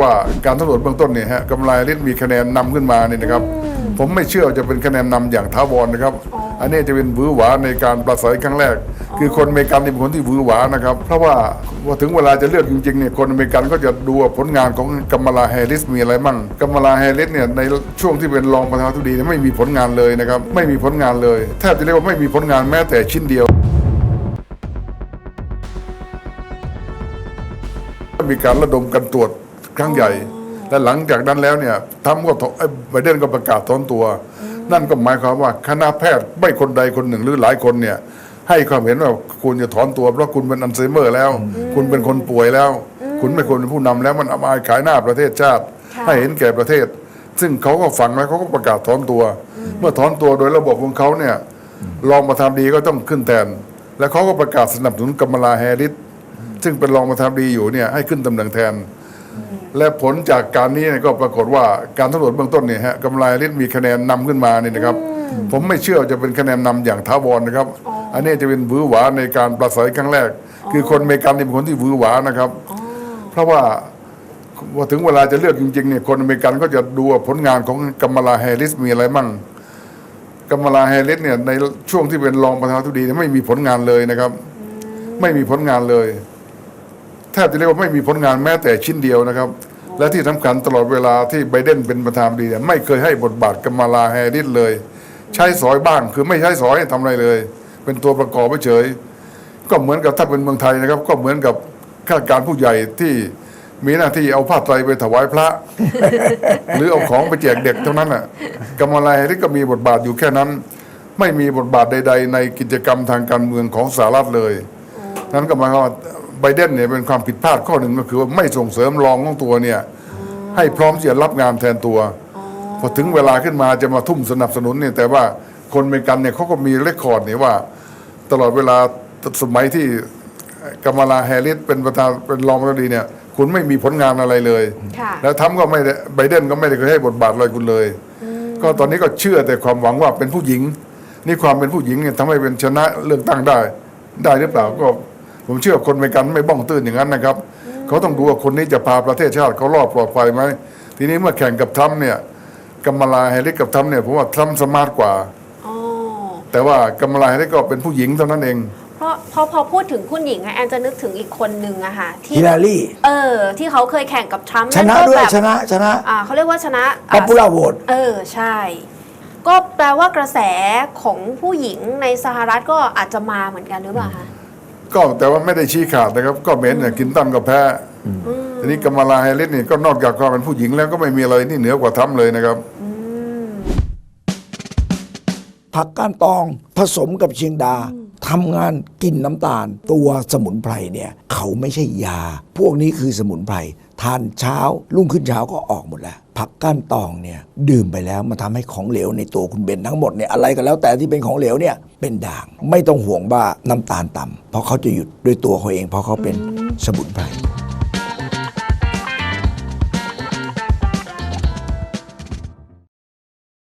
ว่าการสำรวจเบื้องต้นเนี่ยฮะกำไรลิศมีคะแนนนำขึ้นมาเนี่ยนะครับ ผมไม่เชื่อว่าจะเป็นคะแนนนำอย่างท้าวรนะครับ อันนี้จะเป็นวือหวาในการปราศัยครั้งแรก คือคนอเมริกันนี่เป็นคนที่วือหวานะครับ เพราะว่าพอถึงเวลาจะเลือกจริงๆเนี่ยคนอเมริกันก็จะดูว่าผลงานของกัมมาลาแฮริสมีอะไรมั่งกัมมาลาแฮร์ริสเนี่ยในช่วงที่เป็นรองประธานาธิบดีเนี่ยไม่มีผลงานเลยนะครับไม่มีผลงานเลยแทบจะเรียกว่าไม่มีผลงานแม้แต่ชิ้นเดียว มีการระดมกันตรวจ ครั้งใหญ่ และหลังจากนั้นแล้วเนี่ยทำก็ถเอ้ยไบเดนก็ประกาศถอนตัว นั่นก็หมายความว่าคณะแพทย์ไม่คนใดคนหนึ่งหรือหลายคนเนี่ยให้ความเห็นว่าคุณจะถอนตัวเพราะคุณเป็นอัลไซเมอร์แล้ว คุณเป็นคนป่วยแล้ว คุณไม่ควรเป็นผู้นำแล้วมันอับอายขายหน้าประเทศชาติค่ะให้เห็นแก่ประเทศ ซึ่งเขาก็ฟังแล้วเขาก็ประกาศถอนตัว เมื่อถอนตัวโดยระบบของเขาเนี่ยรองประธานดีก็ต้องขึ้นแทน และเขาก็ประกาศสนับสนุนกัมมาลาแฮร์ริสซึ่งเป็นรองประธานดีอยู่เนี่ยให้ขึ้นตำแหน่งแทน และผลจากการนี้เนี่ยก็ปรากฏว่าการสำรวจเบื้องต้นเนี่ยฮะกำไรลิศมีคะแนนนำขึ้นมาเนี่ยนะครับ ผมไม่เชื่อว่าจะเป็นคะแนนนำอย่างท้าวรนะครับ อันนี้จะเป็นวือหวาในการปราศัยครั้งแรก คือคนอเมริกันนี่เป็นคนที่วือหวานะครับ เพราะว่าพอถึงเวลาจะเลือกจริงๆเนี่ยคนอเมริกันก็จะดูว่าผลงานของกัมมาลาแฮร์ริสมีอะไรมั่งกัมมาลาแฮร์ริสเนี่ยในช่วงที่เป็นรองประธานาธิบดีเนี่ยไม่มีผลงานเลยนะครับ ไม่มีผลงานเลย แทบจะเรียกว่าไม่มีผลงานแม้แต่ชิ้นเดียวนะครับ และที่สำคัญตลอดเวลาที่ไบเดนเป็นประธานดีเนี่ยไม่เคยให้บทบาทกัมมาลาแฮร์ริสเลย ใช้สอยบ้างคือไม่ใช้สอยทำอะไรเลย เป็นตัวประกอบเฉยก็เหมือนกับถ้าเป็นเมืองไทยนะครับ ก็เหมือนกับข้าราชการผู้ใหญ่ที่มีหน้าที่เอาผ้าไตรไปถวายพระ หรือเอาของไปแจกเด็กเท่านั้นน่ะกัมมาลาแฮร์ริสก็มีบทบาทอยู่แค่นั้น ไม่มีบทบาทใด ๆ ในกิจกรรมทางการเมืองของสหรัฐเลยนั้นก็หมายความว่า บเดนเนี่ยเป็นความผิดพลาดข้อหนึ่งก็คือว่าไม่ส่งเสริมรองของตัวเนี่ยให้พร้อมที่จะรับงานแทนตัวพอถึงเวลาขึ้นมาจะมาทุ่มสนับสนุนเนี่ยแต่ว่าคนอเมริกันเนี่ยเขาก็มีเรคคอร์ดเนี่ยว่า ตลอดเวลาสมัยที่กัมมาลาแฮร์ริสเป็นประธานเป็นรองประธานาธิบดีเนี่ยคุณไม่มีผลงานอะไรเลยค่ะแล้วทำก็ไม่ได้ไบเดนก็ไม่ได้เคยให้บทบาทอะไรคุณเลย ก็ตอนนี้ก็เชื่อแต่ความหวังว่าเป็นผู้หญิง นี่ความเป็นผู้หญิงเนี่ยทำให้เป็นชนะเลือกตั้งได้ ได้หรือเปล่าก็ ผมเชื่อคนอเมริกันไม่บ้องตื้นอย่างนั้นนะครับ เขาต้องดูว่าคนนี้จะพาประเทศชาติเขารอดปลอดภัยไหมทีนี้เมื่อแข่งกับทรัมป์เนี่ยกัมมาลาแฮร์ริสกับทรัมป์เนี่ยผมว่าทรัมป์สมาร์ทกว่าอ๋อแต่ว่ากัมมาลาแฮร์ริสก็เป็นผู้หญิงเท่านั้นเองเพราะพอพอพูดถึงคุณหญิงอะแอนจะนึกถึงอีกคนนึงอะค่ะที่ฮิลลารีเออ ที่เขาเคยแข่งกับทรัมป์ชนะก็ด้วยแบบชนะชนะอ่าเขาเรียกว่าชนะป๊อปปูล่าโหวตเออใช่ ก็แปลว่ากระแสของผู้หญิงในสหรัฐก็อาจจะมาเหมือนกันหรือเปล่าคะ ก็แต่ว่าไม่ได้ชี้ขาดนะครับ ก็เหม็นเนี่ยกินตั้มกับแพ้ทีนี้กัมมาลาแฮร์ริสนี่ก็นอกจากความเป็นผู้หญิงแล้วก็ไม่มีอะไรที่เหนือกว่าทรัมป์เลยนะครับผักก้านตองผสมกับเชียงดาทำงานกินน้ำตาล ตัวสมุนไพรเนี่ย เขาไม่ใช่ยา พวกนี้คือสมุนไพรทานเช้ารุ่งขึ้นเช้าก็ออกหมดแล้ว ผักก้านตองเนี่ยดื่มไปแล้วมันทำให้ของเหลวในตัวคุณเบนทั้งหมดเนี่ยอะไรก็แล้วแต่ที่เป็นของเหลวเนี่ยเป็นด่าง ไม่ต้องห่วงว่าน้ำตาลต่ำเพราะเขาจะหยุดด้วยตัวเขาเอง เพราะเขาเป็นสมุนไพร